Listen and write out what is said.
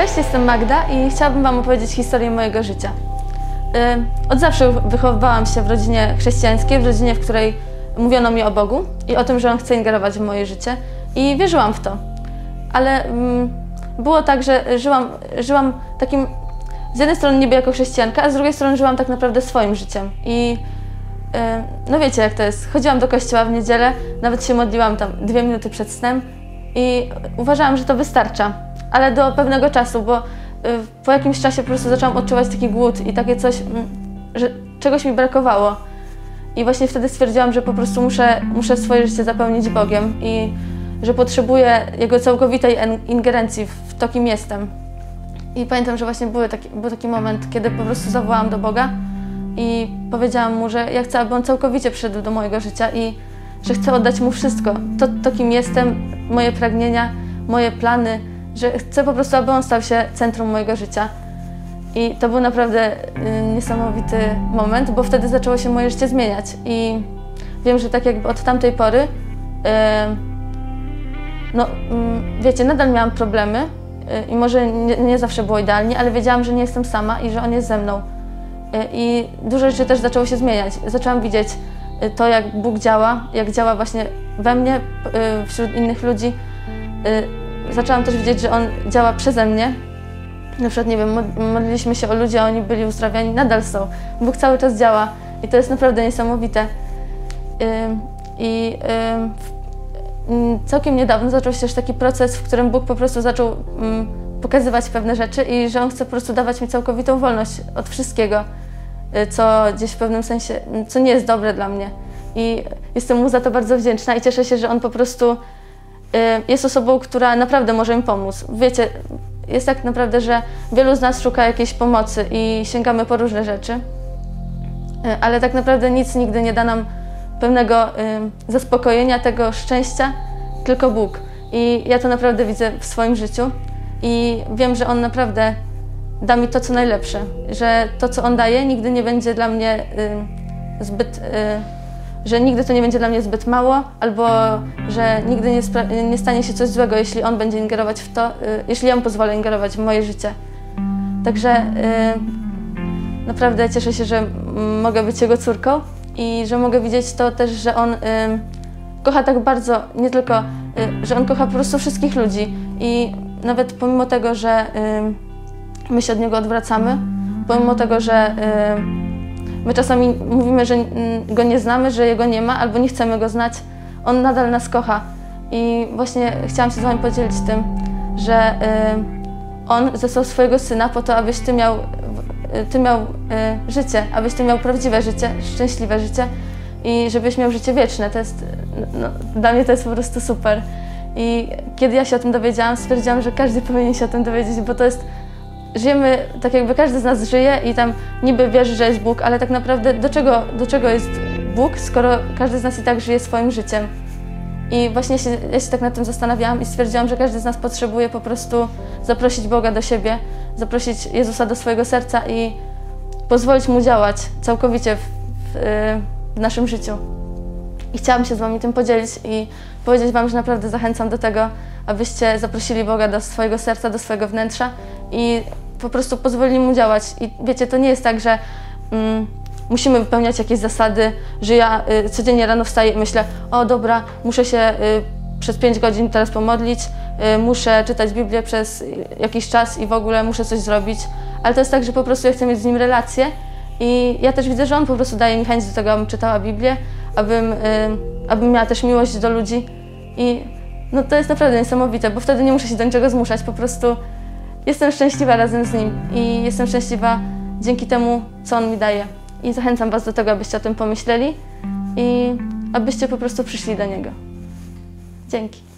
Cześć, jestem Magda i chciałabym Wam opowiedzieć historię mojego życia. Od zawsze wychowywałam się w rodzinie chrześcijańskiej, w rodzinie, w której mówiono mi o Bogu i o tym, że On chce ingerować w moje życie i wierzyłam w to. Ale było tak, że żyłam, żyłam takim, z jednej strony niby jako chrześcijanka, a z drugiej strony żyłam tak naprawdę swoim życiem. I no wiecie jak to jest, chodziłam do kościoła w niedzielę, nawet się modliłam tam dwie minuty przed snem i uważałam, że to wystarcza ale do pewnego czasu, bo y, po jakimś czasie po prostu zaczęłam odczuwać taki głód i takie coś, mm, że czegoś mi brakowało. I właśnie wtedy stwierdziłam, że po prostu muszę, muszę swoje życie zapełnić Bogiem i że potrzebuję Jego całkowitej ingerencji w to, kim jestem. I pamiętam, że właśnie były taki, był taki moment, kiedy po prostu zawołałam do Boga i powiedziałam Mu, że ja chcę, aby On całkowicie przyszedł do mojego życia i że chcę oddać Mu wszystko. To, to kim jestem, moje pragnienia, moje plany, że chcę po prostu, aby on stał się centrum mojego życia. I to był naprawdę y, niesamowity moment, bo wtedy zaczęło się moje życie zmieniać. I wiem, że tak jakby od tamtej pory, y, no y, wiecie, nadal miałam problemy y, i może nie, nie, zawsze było idealnie, ale wiedziałam, że nie jestem sama i że on jest ze mną. I dużo rzeczy też zaczęło się zmieniać. Zaczęłam widzieć to, jak Bóg działa, jak działa właśnie we mnie, wśród innych ludzi zaczęłam też widzieć, że On działa przeze mnie. Na przykład, nie wiem, modliliśmy się o ludzi, a oni byli uzdrawiani, nadal są. Bóg cały czas działa i to jest naprawdę niesamowite. I całkiem niedawno zaczął się też taki proces, w którym Bóg po prostu zaczął pokazywać pewne rzeczy i że On chce po prostu dawać mi całkowitą wolność od wszystkiego, y, co gdzieś w pewnym sensie, co nie jest dobre dla mnie. I jestem Mu za to bardzo wdzięczna i cieszę się, że On po prostu jest osobą, która naprawdę może mi pomóc. Wiecie, jest tak naprawdę, że wielu z nas szuka jakiejś pomocy i sięgamy po różne rzeczy, y, ale tak naprawdę nic nigdy nie da nam pewnego y, zaspokojenia, tego szczęścia, tylko Bóg. I ja to naprawdę widzę w swoim życiu i wiem, że On naprawdę da mi to, co najlepsze, że to, co On daje, nigdy nie będzie dla mnie zbyt że nigdy to nie będzie dla mnie zbyt mało, albo że nigdy nie, nie stanie się coś złego, jeśli on będzie ingerować w to, y, jeśli ja mu pozwolę ingerować w moje życie. Także y, naprawdę cieszę się, że mogę być jego córką i że mogę widzieć to też, że on y, kocha tak bardzo, nie tylko, y, że on kocha po prostu wszystkich ludzi i nawet pomimo tego, że y, my się od niego odwracamy, pomimo tego, że y, My czasami mówimy, że go nie znamy, że jego nie ma albo nie chcemy go znać. On nadal nas kocha. I właśnie chciałam się z Wami podzielić tym, że y, On zesłał swojego Syna po to, abyś Ty miał, ty miał y, życie, abyś Ty miał prawdziwe życie, szczęśliwe życie i żebyś miał życie wieczne. To jest, no, dla mnie to jest po prostu super. I kiedy ja się o tym dowiedziałam, stwierdziłam, że każdy powinien się o tym dowiedzieć, bo to jest żyjemy, tak jakby każdy z nas żyje i tam niby wierzy, że jest Bóg, ale tak naprawdę do czego, do czego jest Bóg, skoro każdy z nas i tak żyje swoim życiem. I właśnie się, ja się tak nad tym zastanawiałam i stwierdziłam, że każdy z nas potrzebuje po prostu zaprosić Boga do siebie, zaprosić Jezusa do swojego serca i pozwolić Mu działać całkowicie w, w, w naszym życiu. I chciałam się z Wami tym podzielić i powiedzieć Wam, że naprawdę zachęcam do tego, abyście zaprosili Boga do swojego serca, do swojego wnętrza i po prostu pozwolili Mu działać. I wiecie, to nie jest tak, że mm, musimy wypełniać jakieś zasady, że ja y, codziennie rano wstaję i myślę, o dobra, muszę się y, przez pięć godzin teraz pomodlić, y, muszę czytać Biblię przez jakiś czas i w ogóle muszę coś zrobić. Ale to jest tak, że po prostu ja chcę mieć z Nim relację i ja też widzę, że On po prostu daje mi chęć do tego, abym czytała Biblię, abym, y, abym miała też miłość do ludzi i no to jest naprawdę niesamowite, bo wtedy nie muszę się do niczego zmuszać, po prostu jestem szczęśliwa razem z nim i jestem szczęśliwa dzięki temu, co on mi daje. I zachęcam Was do tego, abyście o tym pomyśleli i abyście po prostu przyszli do niego. Dzięki.